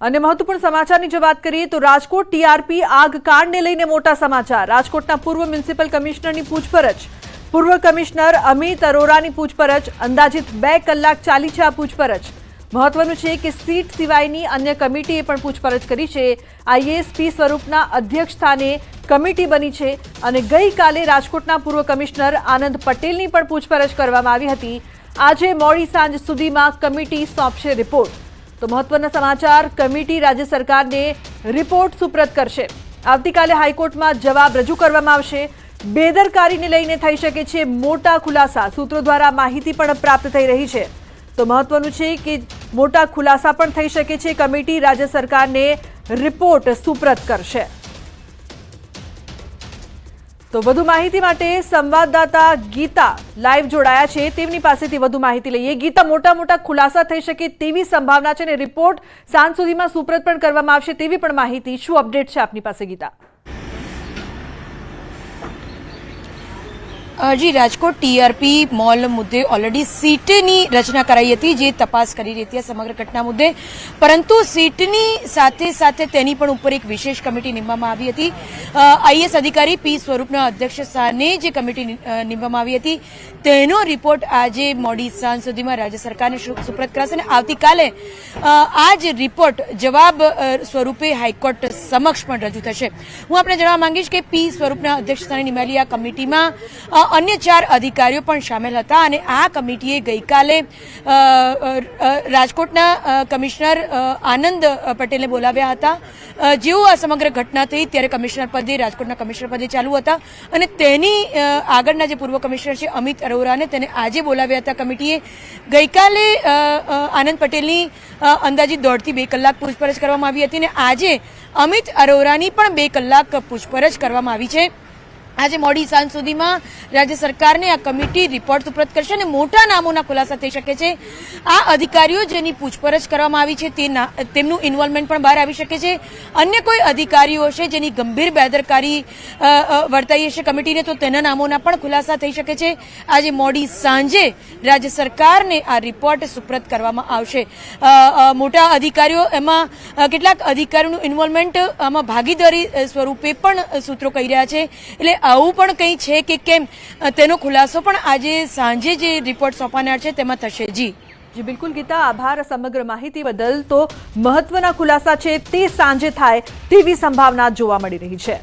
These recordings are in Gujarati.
અને મહત્વપૂર્ણ સમાચારની જો વાત કરીએ તો રાજકોટ ટીઆરપી આગ કાંડને લઈને મોટા સમાચાર. રાજકોટના પૂર્વ મ્યુનિસિપલ કમિશનરની પૂછપરછ. પૂર્વ કમિશનર અમિત અરોરાની પૂછપરછ. અંદાજિત બે કલાક ચાલી છે આ પૂછપરછ. મહત્વનું છે કે સીટ સિવાયની અન્ય કમિટીએ પણ પૂછપરછ કરી છે. આઈએએસપી સ્વરૂપના અધ્યક્ષ સ્થાને કમિટી બની છે અને ગઈકાલે રાજકોટના પૂર્વ કમિશનર આનંદ પટેલની પણ પૂછપરછ કરવામાં આવી હતી. આજે મોડી સાંજ સુધીમાં કમિટી સોંપશે રિપોર્ટ. તો મહત્વના સમાચાર, કમિટી રાજ્ય સરકારને રિપોર્ટ સુપ્રત કરશે. આવતીકાલે હાઈકોર્ટમાં જવાબ રજૂ કરવામાં આવશે. બેદરકારીને લઈને થઈ શકે છે મોટા ખુલાસા. સૂત્રો દ્વારા માહિતી પણ પ્રાપ્ત થઈ રહી છે. તો મહત્વનું છે કે મોટા ખુલાસા પણ થઈ શકે છે. કમિટી રાજ્ય સરકારને રિપોર્ટ સુપ્રત કરશે. તો વધુ માહિતી માટે સંવાદદાતા ગીતા લાઈવ જોડાયા છે. તેમની પાસેથી વધુ માહિતી લઈએ. ગીતા, મોટા મોટા ખુલાસા થઈ શકે તેવી સંભાવના છે અને રિપોર્ટ સાંજ સુધીમાં સુપ્રત પણ કરવામાં આવશે તેવી પણ માહિતી. શું અપડેટ છે આપની પાસે, ગીતા? જી, રાજકોટ ટીઆરપી મોલ મુદ્દે ઓલરેડી સીટની રચના કરાઈ હતી, જે તપાસ કરી રહી હતી સમગ્ર ઘટના મુદ્દે. પરંતુ સીટની સાથે સાથે તેની પણ ઉપર એક વિશેષ કમિટી નીમવામાં આવી હતી. આઈએસ અધિકારી પી સ્વરૂપના અધ્યક્ષ સ્થાને જે કમિટી નીમવામાં આવી હતી. તેનો રિપોર્ટ આજે મોડી સાંજ સુધીમાં રાજ્ય સરકારને સુપ્રત કરાશે અને આવતીકાલે આ જ રિપોર્ટ જવાબ સ્વરૂપે હાઈકોર્ટ સમક્ષ પણ રજૂ થશે. હું આપણે જણાવવા માંગીશ કે પી સ્વરૂપના અધ્યક્ષ સ્થાને નિમાયેલી આ કમિટીમાં અ, અન્ય ચાર અધિકારીઓ પણ સામેલ હતા અને આ કમિટીએ ગઈકાલે રાજકોટના કમિશનર આનંદ પટેલને બોલાવ્યા હતા. જેઓ આ સમગ્ર ઘટના થઈ ત્યારે કમિશનર પદે રાજકોટના કમિશનર પદે ચાલુ હતા અને તેની આગળના જે પૂર્વ કમિશનર છે અમિત અરોરાને તેને આજે બોલાવ્યા હતા કમિટીએ. ગઈકાલે આનંદ પટેલની અંદાજિત દોઢથી બે કલાક પૂછપરછ કરવામાં આવી હતી અને આજે અમિત અરોરાની પણ બે કલાક પૂછપરછ કરવામાં આવી છે. આજે મોડી સાંજ સુધીમાં રાજ્ય સરકારને આ કમિટી રિપોર્ટ સુપ્રત કરશે અને મોટા નામોના ખુલાસા થઈ શકે છે. આ અધિકારીઓ જેની પૂછપરછ કરવામાં આવી છે તે ના- તેમનું ઇન્વોલ્વમેન્ટ પણ બહાર આવી શકે છે. અન્ય કોઈ અધિકારીઓ હશે જેની ગંભીર બેદરકારી વર્તાઈ હશે કમિટીને, તો તેના નામોના પણ ખુલાસા થઈ શકે છે. આજે મોડી સાંજે રાજ્ય સરકારને આ રિપોર્ટ સુપ્રત કરવામાં આવશે. મોટા અધિકારીઓ એમાં કેટલાક અધિકારીઓનું ઇન્વોલ્વમેન્ટ આમાં ભાગીદારી સ્વરૂપે પણ સૂત્રો કહી રહ્યા છે. એટલે આવું પણ કંઈ છે કે કેમ? તેનો ખુલાસો પણ આજે સાંજે જે રિપોર્ટ સોંપાનાર છે તેમાં થશે. જી. જી, બિલકુલ ગીતા, આભાર. સમગ્ર માહિતી બદલ તો મહત્વના ખુલાસા છે તે સાંજે થાય તેવી સંભાવના જોવા મળી રહી છે.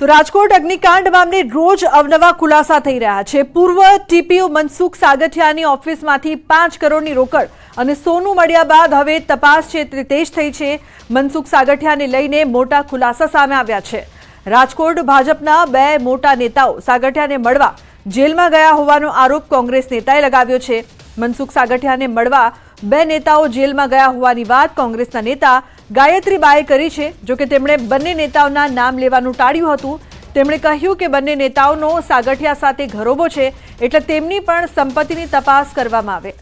તો રાજકોટ અગ્નિકાંડ મામલે રોજ અવનવા ખુલાસા થઈ રહ્યા છે. પૂર્વ ટીપીઓ મનસુખ સાગઠિયાની ઓફિસમાંથી પાંચ કરોડની રોકડ અને સોનું મળ્યા બાદ હવે તપાસ છે તે તેજ થઈ છે. મનસુખ સાગઠિયાને લઈને મોટા ખુલાસા સામે આવ્યા છે. રાજકોટ ભાજપના બે મોટા નેતાઓ સાગઠિયાને મળવા જેલમાં ગયા હોવાનો આરોપ કોંગ્રેસ નેતાએ લગાવ્યો છે. મનસુખ સાગઠિયાને મળવા બે નેતાઓ જેલમાં ગયા હોવાની વાત કોંગ્રેસના નેતા ગાયત્રીબાએ કરી છે. જોકે તેમણે બંને નેતાઓના નામ લેવાનું ટાળ્યું હતું. તેમણે કહ્યું કે બંને નેતાઓનો સાગઠિયા સાથે ઘરોબો છે, એટલે તેમની પણ સંપત્તિની તપાસ કરવામાં આવે.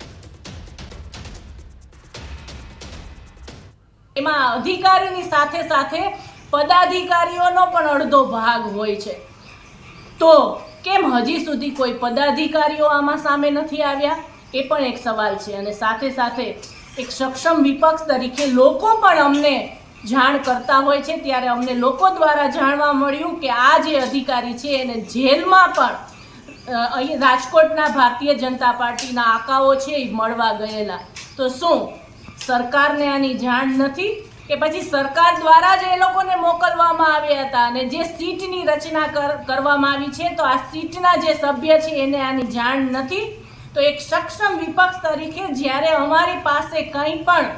એમાં અધિકારીની સાથે સાથે પદાધિકારીઓનો પણ અડધો ભાગ હોય છે. તો કેમ હજી સુધી કોઈ પદાધિકારીઓ આમાં સામે નથી આવ્યા? એ પણ એક સવાલ છે અને સાથે સાથે એક સક્ષમ વિપક્ષ તરીકે લોકો પણ અમને જાણ કરતા હોય છે. ત્યારે અમને લોકો દ્વારા જાણવા મળ્યું કે આ જે અધિકારી છે એને જેલમાં પણ અહીં રાજકોટના ભારતીય જનતા પાર્ટીના આકાઓ છે એ મળવા ગયેલા. તો શું સરકારને આની જાણ નથી? કે પછી સરકાર દ્વારા જ એ લોકોને મોકલવામાં આવ્યા હતા અને જે સીટની રચના કર- કરવામાં આવી છે, તો આ સીટના જે સભ્ય છે એને આની જાણ નથી? તો એક સક્ષમ વિપક્ષ તરીકે જ્યારે અમારી પાસે કંઈ પણ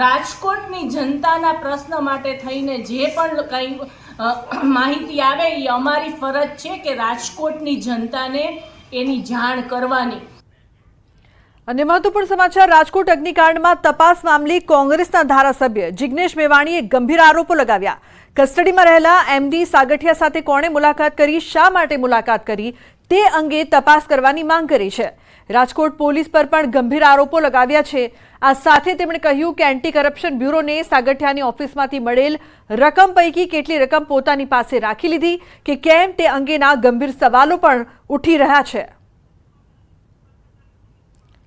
રાજકોટની જનતાના પ્રશ્ન માટે થઈને જે પણ કંઈ માહિતી આવે, એ અમારી ફરજ છે કે રાજકોટની જનતાને એની જાણ કરવાની. અને મહત્વપૂર્ણ સમાચાર, રાજકોટ અગ્નિકાંડમાં તપાસ મામલે કોંગ્રેસના ધારાસભ્ય જિગ્નેશ મેવાણીએ ગંભીર આરોપો લગાવ્યા. કસ્ટડીમાં રહેલા એમડી સાગઠિયા સાથે કોણે મુલાકાત કરી, શા માટે મુલાકાત કરી, તે અંગે તપાસ કરવાની માંગ કરી છે. રાજકોટ પોલીસ પર પણ ગંભીર આરોપો લગાવ્યા છે. આ સાથે તેમણે કહ્યું કે એન્ટી કરપ્શન બ્યુરોને સાગઠિયાની ઓફિસમાંથી મળેલ રકમ પૈકી કેટલી રકમ પોતાની પાસે રાખી લીધી કે કેમ તે અંગેના ગંભીર સવાલો પણ ઉઠી રહ્યા છે.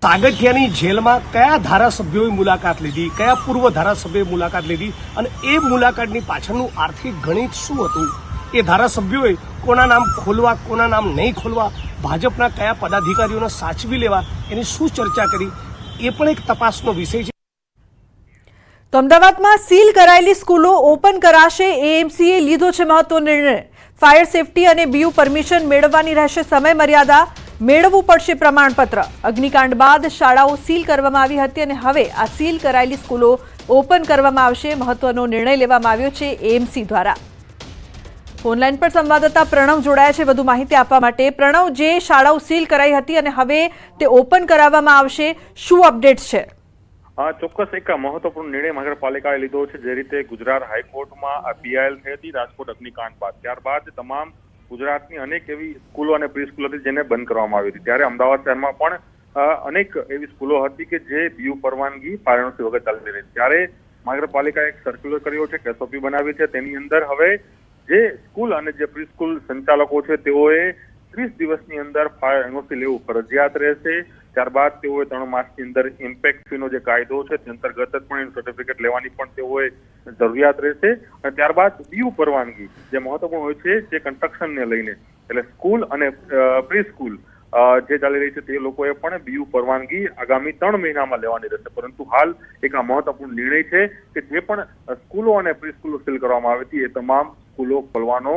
સાગઠિયાની જેલમાં કયા ધારાસભ્યોએ મુલાકાત લીધી, કયા પૂર્વ ધારાસભ્યોએ મુલાકાત લીધી અને એ મુલાકાતની પાછળનું આર્થિક ગણિત શું હતું? એ ધારાસભ્યોએ કોના નામ ખોલવા, કોના નામ નહીં ખોલવા, ભાજપના કયા પદાધિકારીઓને સાચવી લેવા એની શું ચર્ચા કરી, એ પણ એક તપાસનો વિષય છે. તો અમદાવાદમાં સીલ કરાયેલી સ્કૂલો ઓપન કરાશે, એએમસીએ લીધો છે મહત્વનો નિર્ણય. ફાયર સેફટી અને બીયુ પરમિશન મેળવવાની રહેશે સમય મર્યાદા મેળવવું પડશે પ્રમાણપત્ર. અગ્નિકાંડ બાદ શાળાઓ સીલ કરવામાં આવી હતી અને હવે આ સીલ કરાયેલી સ્કૂલો ઓપન કરવામાં આવશે. મહત્વનો નિર્ણય લેવામાં આવ્યો છે એએમસી દ્વારા. ફોનલાઈન પર સંવાદદાતા પ્રણવ જોડાયા છે. વધુ માહિતી આપવા માટે પ્રણવ, જે શાળાઓ સીલ કરાઈ હતી અને હવે તે ઓપન કરાવવામાં આવશે, શું અપડેટ્સ છે? આ ચોક્કસ એક મહત્વપૂર્ણ નિર્ણય મહાનગરપાલિકાએ લીધો છે, જે રીતે ગુજરાત હાઈકોર્ટમાં પીઆઈએલ થઈ હતી, રાજકોટ અગ્નિકાંડ બાદ. ત્યારબાદ તમામ ગુજરાતની અનેક એવી સ્કૂલો અને પ્રી સ્કૂલો હતી જેને બંધ કરવામાં આવી હતી. ત્યારે અમદાવાદ શહેરમાં પણ અનેક એવી સ્કૂલો હતી કે જે બીયુ પરવાનગી, પારણસી વગર ચાલી રહી ત્યારે મહાનગરપાલિકાએ એક સર્ક્યુલર કર્યો છે કે એસઓપી બનાવી છે. તેની અંદર હવે જે સ્કૂલ અને જે પ્રી સ્કૂલ સંચાલકો છે, તેઓએ ત્રીસ દિવસની અંદર ફાયર એનઓસી લેવું ફરજિયાત રહેશે. ત્યારબાદ તેઓએ ત્રણ માસની અંદર ઇમ્પેક્ટ ફીનો જે કાયદો છે, તે અંતર્ગત પણ એનું સર્ટિફિકેટ લેવાની પણ તેઓએ જરૂરિયાત રહેશે. અને ત્યારબાદ બીયુ પરવાનગી, જે મહત્વપૂર્ણ હોય છે જે કન્સ્ટ્રક્શનને લઈને. એટલે સ્કૂલ અને પ્રી સ્કૂલ જે ચાલી રહી છે, તે લોકોએ પણ બીયુ પરવાનગી આગામી ત્રણ મહિનામાં લેવાની રહેશે. પરંતુ હાલ એક આ મહત્વપૂર્ણ નિર્ણય છે કે જે પણ સ્કૂલો અને પ્રી સ્કૂલો સીલ કરવામાં આવી હતી, એ તમામ સ્કૂલો ખોલવાનો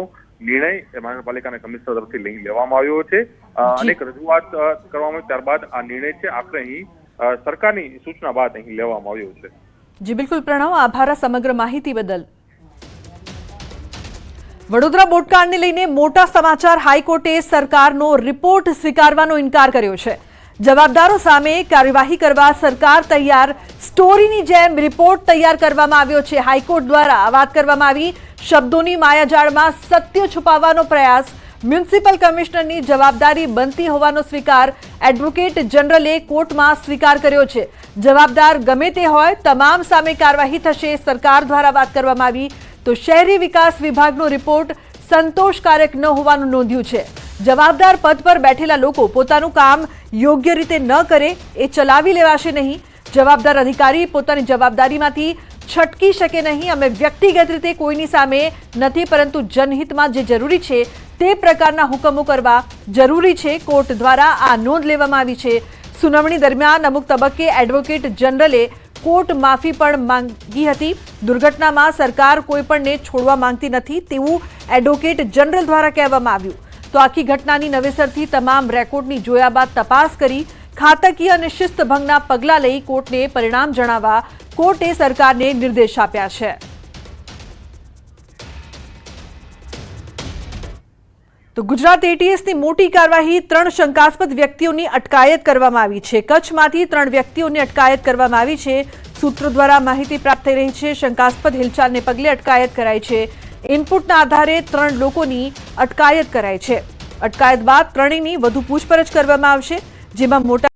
નિર્ણય મહાનગરપાલિકાના કમિશનર તરફથી લઈ લેવામાં આવ્યો છે. અનેક રજૂઆત કરવામાં ત્યારબાદ આ નિર્ણય છે આખરે અહીં સરકારની સૂચના બાદ અહીં લેવામાં આવ્યો છે. જી બિલકુલ પ્રણવ આભાર સમગ્ર માહિતી બદલ. વડોદરા બોટકાંડને લઈને મોટા સમાચાર હાઈકોર્ટે સરકારનો રિપોર્ટ સ્વીકારવાનો ઇનકાર કર્યો છે. જવાબદારો સામે કાર્યવાહી કરવા સરકાર તૈયાર. સ્ટોરીની જેમ રિપોર્ટ તૈયાર કરવામાં આવ્યો છે. હાઈકોર્ટ દ્વારા વાત કરવામાં આવી. શબ્દોની માયાજાળમાં સત્ય છુપાવવાનો પ્રયાસ. મ્યુનિસિપલ કમિશનરની જવાબદારી બનતી હોવાનો સ્વીકાર. એડવોકેટ જનરલે કોર્ટમાં સ્વીકાર કર્યો છે. જવાબદાર ગમે તે હોય, તમામ સામે કાર્યવાહી થશે. સરકાર દ્વારા વાત કરવામાં આવી. તો શહેરી વિકાસ વિભાગનો રિપોર્ટ સંતોષકારક ન હોવાનું નોંધ્યું છે. જવાબદાર પદ પર બેઠેલા લોકો પોતાનું કામ યોગ્ય રીતે ન કરે એ ચલાવી લેવાશે નહીં. જવાબદાર અધિકારી પોતાની જવાબદારીમાંથી છટકી શકે નહીં. અમે વ્યક્તિગત રીતે કોઈની સામે નથી, પરંતુ જનહિતમાં જે જરૂરી છે તે પ્રકારના હુકમો કરવા જરૂરી છે. કોર્ટ દ્વારા આ નોંધ લેવામાં આવી છે. સુનાવણી દરમિયાન અમુક તબક્કે એડવોકેટ જનરલે કોર્ટ માફી પણ માંગી હતી. દુર્ઘટનામાં સરકાર કોઈપણને છોડવા માંગતી નથી તેવું એડવોકેટ જનરલ દ્વારા કહેવામાં આવ્યું. તો આખી ઘટનાની નવેસરથી તમામ રેકોર્ડની જોયા બાદ તપાસ કરી ખાતકીય અને શિસ્તભંગના પગલાં લઈ કોર્ટને પરિણામ જણાવવા કોર્ટે સરકારને નિર્દેશ આપ્યા છે. તો ગુજરાત એટીએસની મોટી કાર્યવાહી ત્રણ શંકાસ્પદ વ્યક્તિઓની અટકાયત કરવામાં આવી છે. કચ્છમાંથી ત્રણ વ્યક્તિઓની અટકાયત કરવામાં આવી છે. સૂત્રો દ્વારા માહિતી પ્રાપ્ત થઈ રહી છે. શંકાસ્પદ હિલચાલને પગલે અટકાયત કરાઈ છે. ઇનપુટના આધારે ત્રણ લોકોની અટકાયત કરાઈ છે. અટકાયત બાદ ત્રણેયની વધુ પૂછપરછ કરવામાં આવશે, જેમાં મોટા